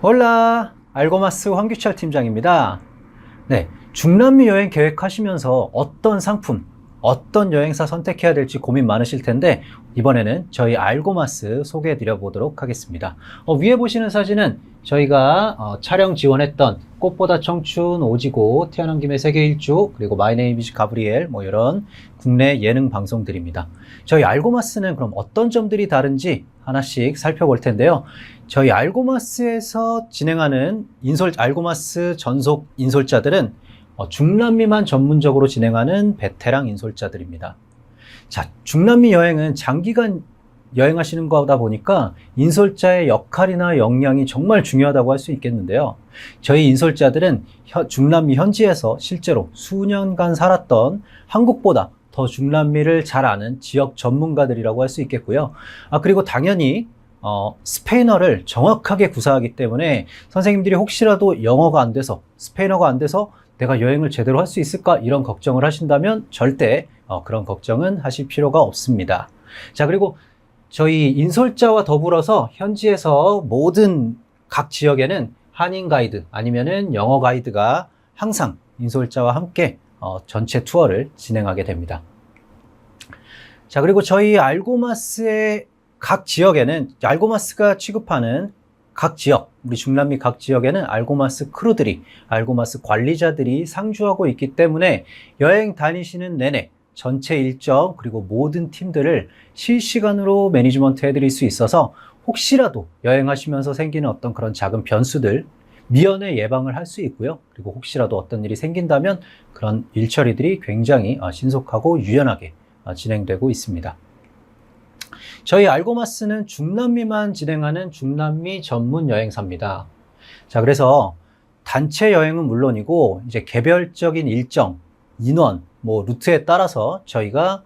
홀라 알고마스 황규철 팀장입니다. 네, 중남미 여행 계획하시면서 어떤 상품, 어떤 여행사 선택해야 될지 고민 많으실 텐데 이번에는 저희 알고마스 소개해 드려 보도록 하겠습니다. 어, 위에 보시는 사진은 저희가 어, 촬영 지원했던 꽃보다 청춘, 오지고, 태어난 김에 세계 일주, 그리고 마이 네임 이즈 가브리엘 뭐 이런 국내 예능 방송들입니다. 저희 알고마스는 그럼 어떤 점들이 다른지 하나씩 살펴볼 텐데요. 저희 알고마스에서 진행하는 인솔 알고마스 전속 인솔자들은 어, 중남미만 전문적으로 진행하는 베테랑 인솔자들입니다. 자, 중남미 여행은 장기간 여행하시는 거다 보니까 인솔자의 역할이나 역량이 정말 중요하다고 할 수 있겠는데요. 저희 인솔자들은 현- 중남미 현지에서 실제로 수년간 살았던 한국보다 더 중남미를 잘 아는 지역 전문가들이라고 할 수 있겠고요. 아, 그리고 당연히 어, 스페인어를 정확하게 구사하기 때문에 선생님들이 혹시라도 영어가 안 돼서 스페인어가 안 돼서 내가 여행을 제대로 할 수 있을까 이런 걱정을 하신다면 절대 어, 그런 걱정은 하실 필요가 없습니다. 자 그리고 저희 인솔자와 더불어서 현지에서 모든 각 지역에는 한인 가이드 아니면은 영어 가이드가 항상 인솔자와 함께 어, 전체 투어를 진행하게 됩니다. 자 그리고 저희 알고마스의 각 지역에는 알고마스가 취급하는 각 지역, 우리 중남미 각 지역에는 알고마스 크루들이, 알고마스 관리자들이 상주하고 있기 때문에 여행 다니시는 내내 전체 일정 그리고 모든 팀들을 실시간으로 매니지먼트 해드릴 수 있어서 혹시라도 여행하시면서 생기는 어떤 그런 작은 변수들 미연에 예방을 할 수 있고요. 그리고 혹시라도 어떤 일이 생긴다면 그런 일 처리들이 굉장히 어, 신속하고 유연하게 어, 진행되고 있습니다. 저희 알고마스는 중남미만 진행하는 중남미 전문 여행사입니다. 자, 그래서 단체 여행은 물론이고 이제 개별적인 일정, 인원, 뭐 루트에 따라서 저희가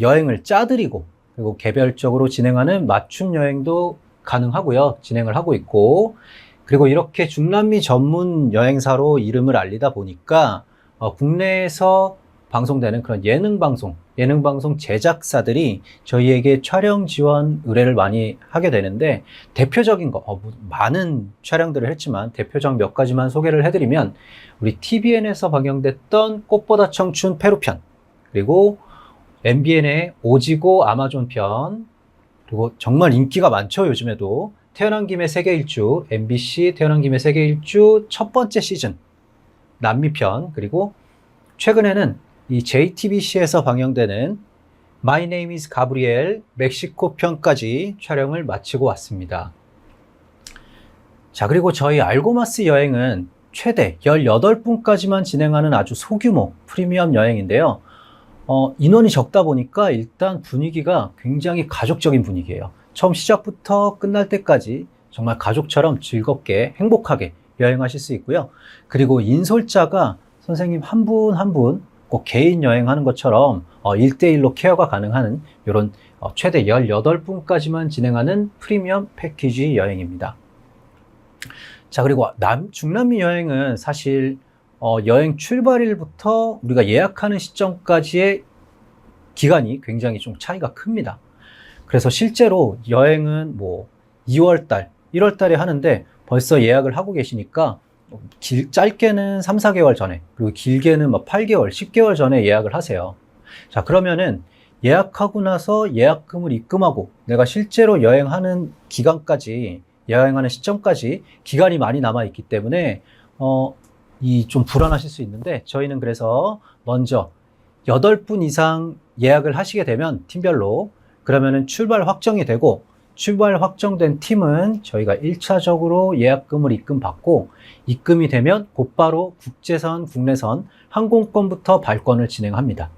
여행을 짜드리고 그리고 개별적으로 진행하는 맞춤 여행도 가능하고요. 진행을 하고 있고 그리고 이렇게 중남미 전문 여행사로 이름을 알리다 보니까 어, 국내에서 방송되는 그런 예능 방송, 예능 방송 제작사들이 저희에게 촬영 지원 의뢰를 많이 하게 되는데 대표적인 거, 어, 뭐 많은 촬영들을 했지만 대표적 몇 가지만 소개를 해드리면 우리 TVN에서 방영됐던 꽃보다 청춘 페루 편, 그리고 MBN의 오지고 아마존 편, 그리고 정말 인기가 많죠, 요즘에도. 태어난 김에 세계 일주, MBC 태어난 김에 세계 일주 첫 번째 시즌, 남미 편, 그리고 최근에는 이 JTBC에서 방영되는 My Name is Gabriel 멕시코 편까지 촬영을 마치고 왔습니다. 자, 그리고 저희 알고마스 여행은 최대 18분까지만 진행하는 아주 소규모 프리미엄 여행인데요. 어, 인원이 적다 보니까 일단 분위기가 굉장히 가족적인 분위기예요. 처음 시작부터 끝날 때까지 정말 가족처럼 즐겁게 행복하게 여행하실 수 있고요. 그리고 인솔자가 선생님 한 분 한분 꼭 개인 여행하는 것처럼 어, 1대1로 케어가 가능한 이런 어, 최대 18분까지만 진행하는 프리미엄 패키지 여행입니다. 자, 그리고 남, 중남미 여행은 사실 어, 여행 출발일부터 우리가 예약하는 시점까지의 기간이 굉장히 좀 차이가 큽니다. 그래서 실제로 여행은 뭐 2월 달, 1월 달에 하는데 벌써 예약을 하고 계시니까 길, 짧게는 3, 4개월 전에, 그리고 길게는 막 8개월, 10개월 전에 예약을 하세요. 자, 그러면은 예약하고 나서 예약금을 입금하고 내가 실제로 여행하는 기간까지, 여행하는 시점까지 기간이 많이 남아있기 때문에, 어, 이 좀 불안하실 수 있는데, 저희는 그래서 먼저 8분 이상 예약을 하시게 되면 팀별로, 그러면은 출발 확정이 되고, 출발 확정된 팀은 저희가 1차적으로 예약금을 입금받고 입금이 되면 곧바로 국제선, 국내선 항공권부터 발권을 진행합니다.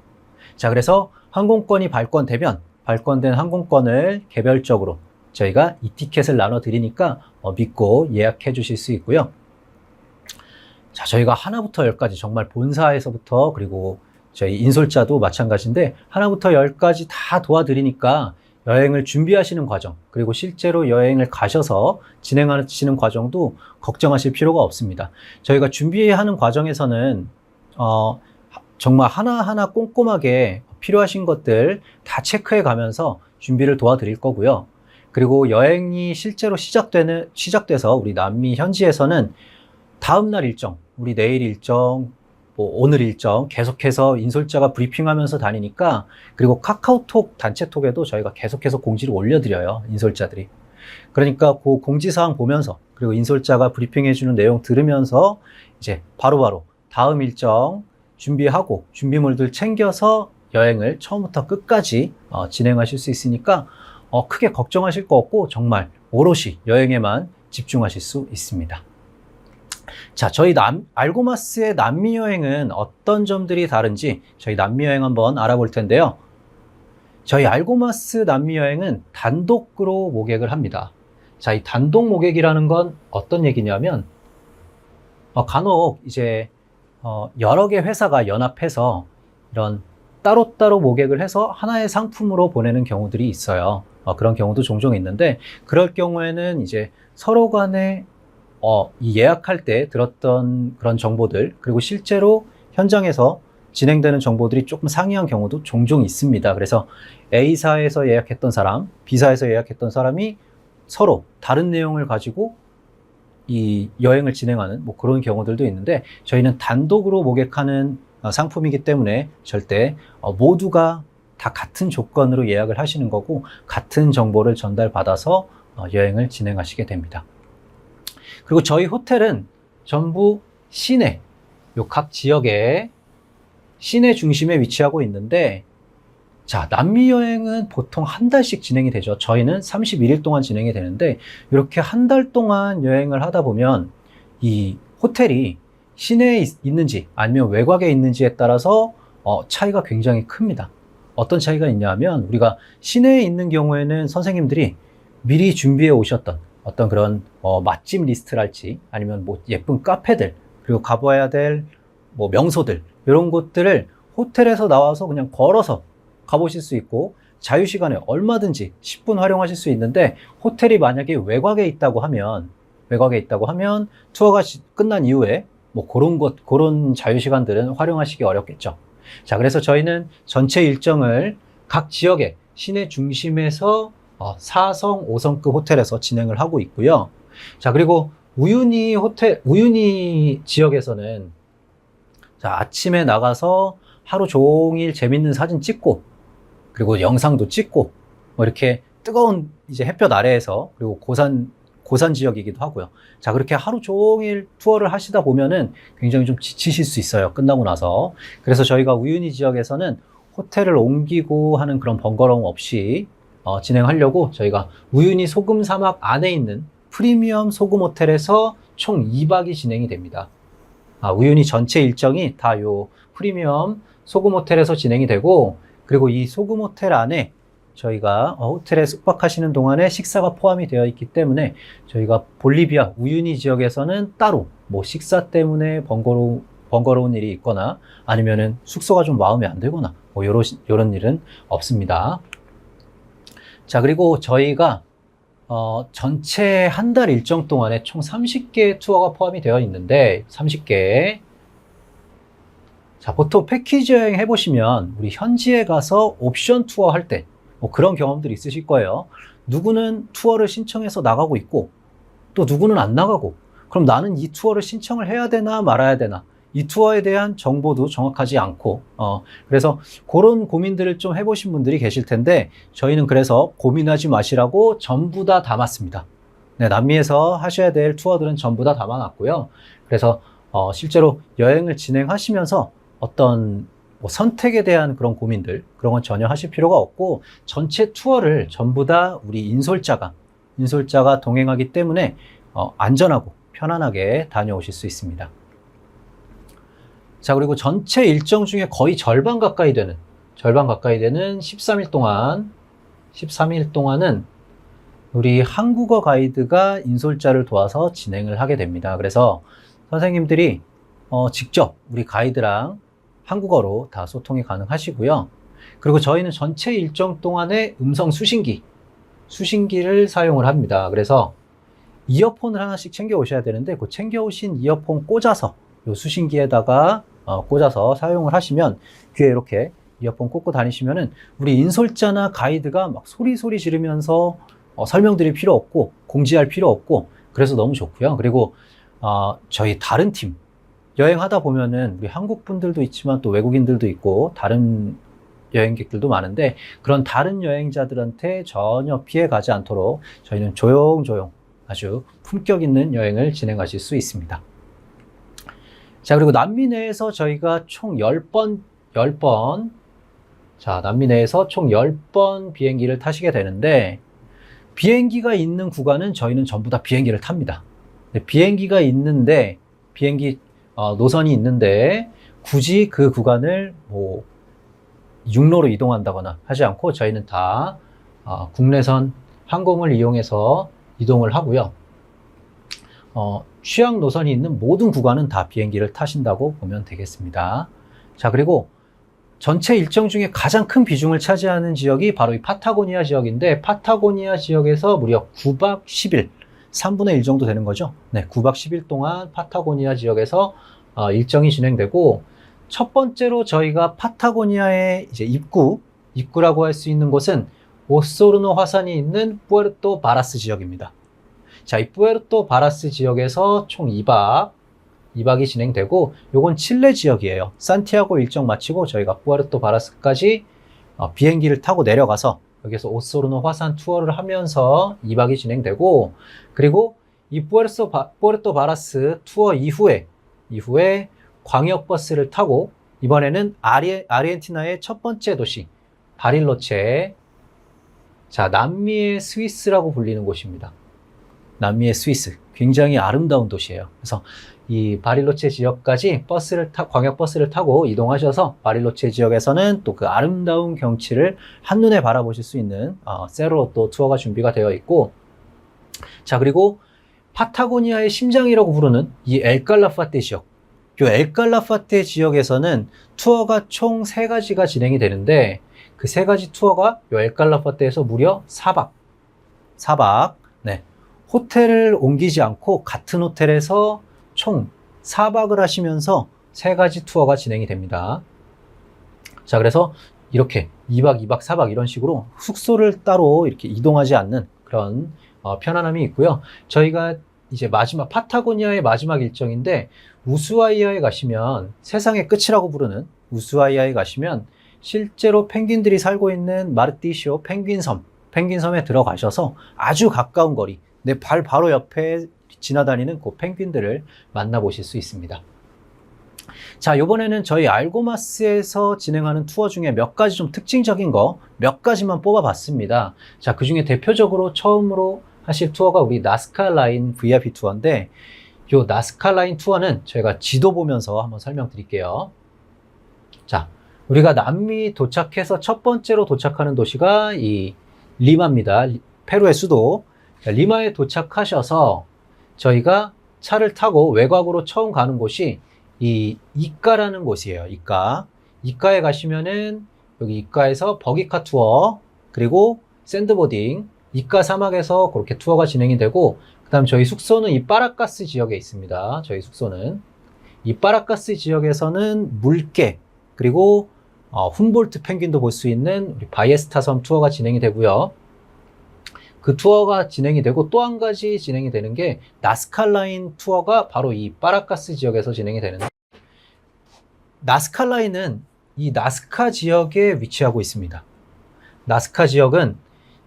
자, 그래서 항공권이 발권되면 발권된 항공권을 개별적으로 저희가 이 티켓을 나눠 드리니까 어, 믿고 예약해 주실 수 있고요. 자, 저희가 하나부터 열까지 정말 본사에서부터 그리고 저희 인솔자도 마찬가지인데 하나부터 열까지 다 도와드리니까 여행을 준비하시는 과정, 그리고 실제로 여행을 가셔서 진행하시는 과정도 걱정하실 필요가 없습니다. 저희가 준비하는 과정에서는, 어, 정말 하나하나 꼼꼼하게 필요하신 것들 다 체크해 가면서 준비를 도와드릴 거고요. 그리고 여행이 실제로 시작되는, 시작돼서 우리 남미 현지에서는 다음날 일정, 우리 내일 일정, 뭐 오늘 일정 계속해서 인솔자가 브리핑하면서 다니니까 그리고 카카오톡 단체톡에도 저희가 계속해서 공지를 올려드려요. 인솔자들이. 그러니까 그 공지사항 보면서 그리고 인솔자가 브리핑해주는 내용 들으면서 이제 바로바로 다음 일정 준비하고 준비물들 챙겨서 여행을 처음부터 끝까지 어, 진행하실 수 있으니까 어, 크게 걱정하실 거 없고 정말 오롯이 여행에만 집중하실 수 있습니다. 자, 저희 남, 알고마스의 남미 여행은 어떤 점들이 다른지 저희 남미 여행 한번 알아볼 텐데요. 저희 알고마스 남미 여행은 단독으로 모객을 합니다. 자, 이 단독 모객이라는 건 어떤 얘기냐면, 어, 간혹 이제, 어, 여러 개 회사가 연합해서 이런 따로따로 모객을 해서 하나의 상품으로 보내는 경우들이 있어요. 어, 그런 경우도 종종 있는데, 그럴 경우에는 이제 서로 간에 어, 이 예약할 때 들었던 그런 정보들, 그리고 실제로 현장에서 진행되는 정보들이 조금 상이한 경우도 종종 있습니다. 그래서 A사에서 예약했던 사람, B사에서 예약했던 사람이 서로 다른 내용을 가지고 이 여행을 진행하는 뭐 그런 경우들도 있는데 저희는 단독으로 모객하는 어, 상품이기 때문에 절대 어, 모두가 다 같은 조건으로 예약을 하시는 거고 같은 정보를 전달받아서 어, 여행을 진행하시게 됩니다. 그리고 저희 호텔은 전부 시내, 요 각 지역에 시내 중심에 위치하고 있는데, 자, 남미 여행은 보통 한 달씩 진행이 되죠. 저희는 31일 동안 진행이 되는데, 이렇게 한 달 동안 여행을 하다 보면, 이 호텔이 시내에 있- 있는지 아니면 외곽에 있는지에 따라서 어, 차이가 굉장히 큽니다. 어떤 차이가 있냐면, 우리가 시내에 있는 경우에는 선생님들이 미리 준비해 오셨던 어떤 그런 어, 맛집 리스트랄지 아니면 뭐 예쁜 카페들 그리고 가봐야 될 뭐 명소들 이런 곳들을 호텔에서 나와서 그냥 걸어서 가보실 수 있고 자유 시간에 얼마든지 10분 활용하실 수 있는데 호텔이 만약에 외곽에 있다고 하면 외곽에 있다고 하면 투어가 시- 끝난 이후에 뭐 그런 곳 그런 자유 시간들은 활용하시기 어렵겠죠. 자 그래서 저희는 전체 일정을 각 지역의 시내 중심에서 어, 4성, 5성급 호텔에서 진행을 하고 있고요. 자, 그리고 우유니 호텔, 우유니 지역에서는 자, 아침에 나가서 하루 종일 재밌는 사진 찍고, 그리고 영상도 찍고, 뭐 이렇게 뜨거운 이제 햇볕 아래에서, 그리고 고산, 고산 지역이기도 하고요. 자, 그렇게 하루 종일 투어를 하시다 보면은 굉장히 좀 지치실 수 있어요. 끝나고 나서. 그래서 저희가 우유니 지역에서는 호텔을 옮기고 하는 그런 번거로움 없이 어, 진행하려고 저희가 우유니 소금 사막 안에 있는 프리미엄 소금 호텔에서 총 2박이 진행이 됩니다. 아, 우유니 전체 일정이 다 요 프리미엄 소금 호텔에서 진행이 되고 그리고 이 소금 호텔 안에 저희가 어, 호텔에 숙박하시는 동안에 식사가 포함이 되어 있기 때문에 저희가 볼리비아 우유니 지역에서는 따로 뭐 식사 때문에 번거로운 번거로운 일이 있거나 아니면은 숙소가 좀 마음에 안 들거나 뭐 요런 요런 일은 없습니다. 자, 그리고 저희가 어, 전체 한 달 일정 동안에 총 30개의 투어가 포함이 되어 있는데 30개. 자, 보통 패키지 여행 해보시면 우리 현지에 가서 옵션 투어 할 때 뭐 그런 경험들이 있으실 거예요. 누구는 투어를 신청해서 나가고 있고 또 누구는 안 나가고 그럼 나는 이 투어를 신청을 해야 되나 말아야 되나 이 투어에 대한 정보도 정확하지 않고 어, 그래서 그런 고민들을 좀 해보신 분들이 계실 텐데 저희는 그래서 고민하지 마시라고 전부 다 담았습니다. 네, 남미에서 하셔야 될 투어들은 전부 다 담아놨고요. 그래서 어, 실제로 여행을 진행하시면서 어떤 뭐 선택에 대한 그런 고민들 그런 건 전혀 하실 필요가 없고 전체 투어를 전부 다 우리 인솔자가 인솔자가 동행하기 때문에 어, 안전하고 편안하게 다녀오실 수 있습니다. 자, 그리고 전체 일정 중에 거의 절반 가까이 되는, 절반 가까이 되는 13일 동안, 13일 동안은 우리 한국어 가이드가 인솔자를 도와서 진행을 하게 됩니다. 그래서 선생님들이 어, 직접 우리 가이드랑 한국어로 다 소통이 가능하시고요. 그리고 저희는 전체 일정 동안에 음성 수신기, 수신기를 사용을 합니다. 그래서 이어폰을 하나씩 챙겨 오셔야 되는데 그 챙겨 오신 이어폰 꽂아서 요 수신기에다가 어, 꽂아서 사용을 하시면 귀에 이렇게 이어폰 꽂고 다니시면은 우리 인솔자나 가이드가 막 소리 소리 지르면서 어, 설명드릴 필요 없고 공지할 필요 없고 그래서 너무 좋고요. 그리고 어, 저희 다른 팀 여행하다 보면은 우리 한국 분들도 있지만 또 외국인들도 있고 다른 여행객들도 많은데 그런 다른 여행자들한테 전혀 피해 가지 않도록 저희는 조용조용 아주 품격 있는 여행을 진행하실 수 있습니다. 자, 그리고 남미 내에서 저희가 총 10번, 10번, 자, 남미 내에서 총 10번 비행기를 타시게 되는데, 비행기가 있는 구간은 저희는 전부 다 비행기를 탑니다. 비행기가 있는데, 비행기 어, 노선이 있는데, 굳이 그 구간을 뭐, 육로로 이동한다거나 하지 않고 저희는 다 어, 국내선 항공을 이용해서 이동을 하고요. 어, 취향 노선이 있는 모든 구간은 다 비행기를 타신다고 보면 되겠습니다. 자, 그리고 전체 일정 중에 가장 큰 비중을 차지하는 지역이 바로 이 파타고니아 지역인데, 파타고니아 지역에서 무려 9박 10일, 3분의 1 정도 되는 거죠. 네, 9박 10일 동안 파타고니아 지역에서 어, 일정이 진행되고, 첫 번째로 저희가 파타고니아의 이제 입구, 입구라고 할 수 있는 곳은 오소르노 화산이 있는 뿌에르토 바라스 지역입니다. 자, 이 뿌에르토 바라스 지역에서 총 2박, 2박이 진행되고, 요건 칠레 지역이에요. 산티아고 일정 마치고 저희가 뿌에르토 바라스까지 어, 비행기를 타고 내려가서 여기서 오소르노 화산 투어를 하면서 2박이 진행되고, 그리고 이 뿌에르토, 바, 뿌에르토 바라스 투어 이후에, 이후에 광역버스를 타고 이번에는 아리, 아르헨티나의 첫 번째 도시 바릴로체 자 남미의 스위스라고 불리는 곳입니다. 남미의 스위스. 굉장히 아름다운 도시예요. 그래서 이 바릴로체 지역까지 버스를 타 광역 버스를 타고 이동하셔서 바릴로체 지역에서는 또 그 아름다운 경치를 한눈에 바라보실 수 있는 어, 세로 또 투어가 준비가 되어 있고 자 그리고 파타고니아의 심장이라고 부르는 이 엘칼라파테 지역. 요 엘칼라파테 지역에서는 투어가 총 세 가지가 진행이 되는데 그 세 가지 투어가 요 엘칼라파테에서 무려 4박. 4박. 네 호텔을 옮기지 않고 같은 호텔에서 총 4박을 하시면서 세 가지 투어가 진행이 됩니다. 자, 그래서 이렇게 2박, 2박, 4박 이런 식으로 숙소를 따로 이렇게 이동하지 않는 그런 어, 편안함이 있고요. 저희가 이제 마지막 파타고니아의 마지막 일정인데 우스와이아에 가시면 세상의 끝이라고 부르는 우스와이아에 가시면 실제로 펭귄들이 살고 있는 마르티시오 펭귄섬, 펭귄섬에 들어가셔서 아주 가까운 거리, 내 발 바로 옆에 지나다니는 그 펭귄들을 만나보실 수 있습니다. 자, 이번에는 저희 알고마스에서 진행하는 투어 중에 몇 가지 좀 특징적인 거 몇 가지만 뽑아봤습니다. 자, 그 중에 대표적으로 처음으로 하실 투어가 우리 나스카 라인 VIP 투어인데, 요 나스카 라인 투어는 저희가 지도 보면서 한번 설명드릴게요. 자, 우리가 남미 도착해서 첫 번째로 도착하는 도시가 이 리마입니다. 페루의 수도. 리마에 도착하셔서 저희가 차를 타고 외곽으로 처음 가는 곳이 이 이카라는 곳이에요. 이카. 이카에 가시면은 여기 이카에서 버기카 투어 그리고 샌드보딩 이카 사막에서 그렇게 투어가 진행이 되고 그다음 저희 숙소는 이 파라카스 지역에 있습니다. 저희 숙소는 이 파라카스 지역에서는 물개 그리고 어, 훔볼트 펭귄도 볼 수 있는 바이에스타 섬 투어가 진행이 되고요. 그 투어가 진행이 되고 또 한 가지 진행이 되는 게 나스칼라인 투어가 바로 이 파라카스 지역에서 진행이 되는데 나스칼라인은 이 나스카 지역에 위치하고 있습니다. 나스카 지역은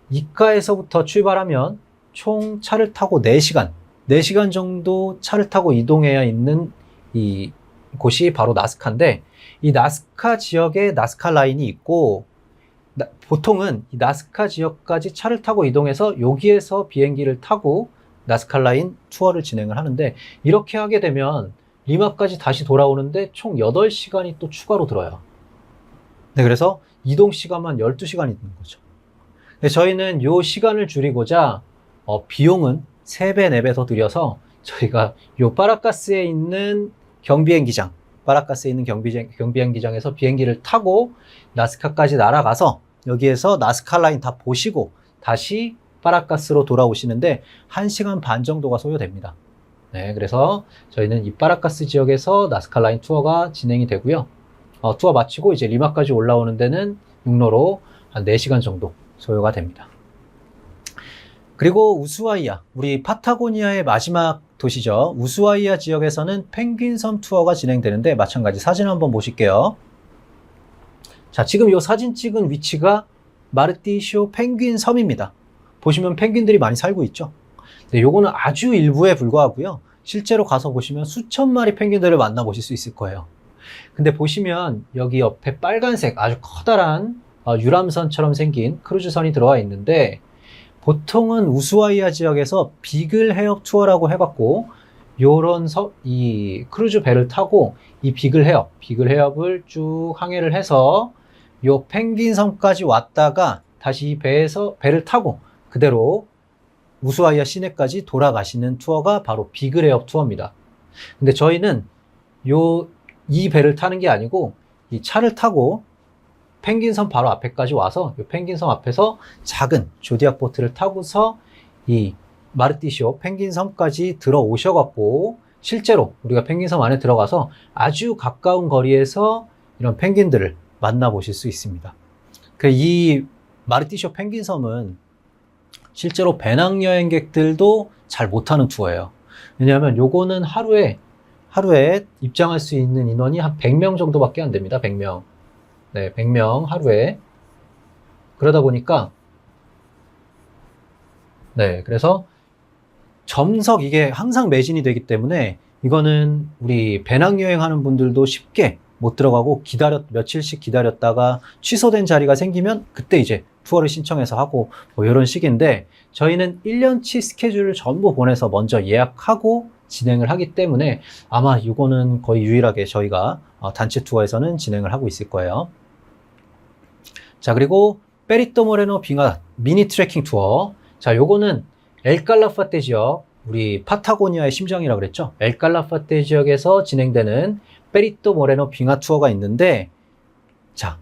이카에서부터 출발하면 총 차를 타고 4시간, 4시간 정도 차를 타고 이동해야 있는 이 곳이 바로 나스카인데 이 나스카 지역에 나스카 라인이 있고 나, 보통은 이 나스카 지역까지 차를 타고 이동해서 여기에서 비행기를 타고 나스카 라인 투어를 진행을 하는데 이렇게 하게 되면 리마까지 다시 돌아오는데 총 8시간이 또 추가로 들어요. 네, 그래서 이동 시간만 12시간이 드는 거죠. 네, 저희는 이 시간을 줄이고자 어, 비용은 3배, 4배 더 들여서 저희가 요 파라카스에 있는 경비행기장, 파라카스에 있는 경비, 경비행기장에서 비행기를 타고 나스카까지 날아가서 여기에서 나스카 라인 다 보시고 다시 파라카스로 돌아오시는데 1시간 반 정도가 소요됩니다. 네, 그래서 저희는 이 파라카스 지역에서 나스카 라인 투어가 진행이 되고요. 어, 투어 마치고 이제 리마까지 올라오는 데는 육로로 한 4시간 정도 소요가 됩니다. 그리고 우수아이아, 우리 파타고니아의 마지막 도시죠. 우수아이아 지역에서는 펭귄섬 투어가 진행되는데 마찬가지 사진 한번 보실게요. 자, 지금 이 사진 찍은 위치가 마르티쇼 펭귄 섬입니다. 보시면 펭귄들이 많이 살고 있죠. 네, 요거는 아주 일부에 불과하고요. 실제로 가서 보시면 수천 마리 펭귄들을 만나보실 수 있을 거예요. 근데 보시면 여기 옆에 빨간색 아주 커다란 어, 유람선처럼 생긴 크루즈선이 들어와 있는데 보통은 우수아이아 지역에서 비글 해협 투어라고 해갖고 요런 서, 이 크루즈 배를 타고 이 비글 해협, 비글 해협을 쭉 항해를 해서 요 펭귄 섬까지 왔다가 다시 이 배에서 배를 타고 그대로 우수아이아 시내까지 돌아가시는 투어가 바로 해협 투어입니다. 근데 저희는 요 이 배를 타는 게 아니고 이 차를 타고 펭귄섬 바로 앞에까지 와서 이 펭귄섬 앞에서 작은 조디악 보트를 타고서 이 마르티쇼 펭귄섬까지 들어오셔갖고 실제로 우리가 펭귄섬 안에 들어가서 아주 가까운 거리에서 이런 펭귄들을 만나보실 수 있습니다. 그 이 마르티쇼 펭귄섬은 실제로 배낭여행객들도 잘 못하는 투어예요. 왜냐하면 요거는 하루에 하루에 입장할 수 있는 인원이 한 100명 정도밖에 안 됩니다. 100명. 네, 100명 하루에. 그러다 보니까, 네, 그래서 점석 이게 항상 매진이 되기 때문에 이거는 우리 배낭여행 하는 분들도 쉽게 못 들어가고 기다렸, 며칠씩 기다렸다가 취소된 자리가 생기면 그때 이제 투어를 신청해서 하고 뭐 이런 식인데 저희는 1년치 스케줄을 전부 보내서 먼저 예약하고 진행을 하기 때문에 아마 이거는 거의 유일하게 저희가 어, 단체 투어에서는 진행을 하고 있을 거예요. 자, 그리고 페리토 모레노 빙하 미니 트레킹 투어. 자, 요거는 엘칼라파테 지역, 우리 파타고니아의 심장이라고 그랬죠. 엘칼라파테 지역에서 진행되는 페리토 모레노 빙하 투어가 있는데, 자,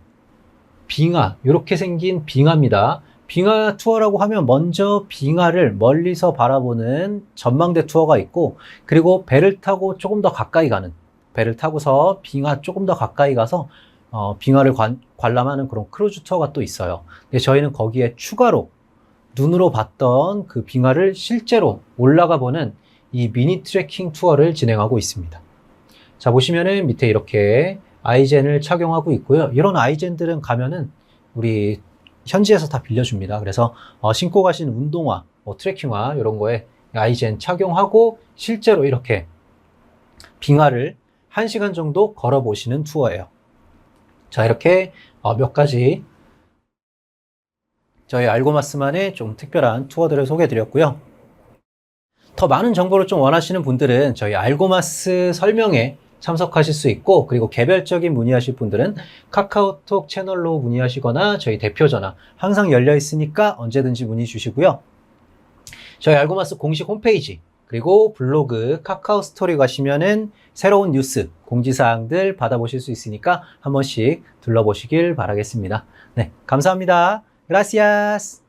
빙하, 이렇게 생긴 빙하입니다. 빙하 투어라고 하면 먼저 빙하를 멀리서 바라보는 전망대 투어가 있고, 그리고 배를 타고 조금 더 가까이 가는, 배를 타고서 빙하 조금 더 가까이 가서 어, 빙하를 관, 관람하는 그런 크루즈 투어가 또 있어요. 근데 저희는 거기에 추가로 눈으로 봤던 그 빙하를 실제로 올라가 보는 이 미니 트레킹 투어를 진행하고 있습니다. 자, 보시면은 밑에 이렇게 아이젠을 착용하고 있고요. 이런 아이젠들은 가면은 우리 현지에서 다 빌려줍니다. 그래서 어, 신고 가신 운동화, 뭐 트레킹화 이런 거에 아이젠 착용하고 실제로 이렇게 빙하를 1시간 정도 걸어보시는 투어예요. 자, 이렇게 어, 몇 가지 저희 알고마스만의 좀 특별한 투어들을 소개해 드렸고요. 더 많은 정보를 좀 원하시는 분들은 저희 알고마스 설명에 참석하실 수 있고 그리고 개별적인 문의하실 분들은 카카오톡 채널로 문의하시거나 저희 대표 전화 항상 열려 있으니까 언제든지 문의 주시고요. 저희 알고마스 공식 홈페이지 그리고 블로그 카카오 스토리 가시면은 새로운 뉴스 공지사항들 받아보실 수 있으니까 한 번씩 둘러보시길 바라겠습니다. 네, 감사합니다. Gracias.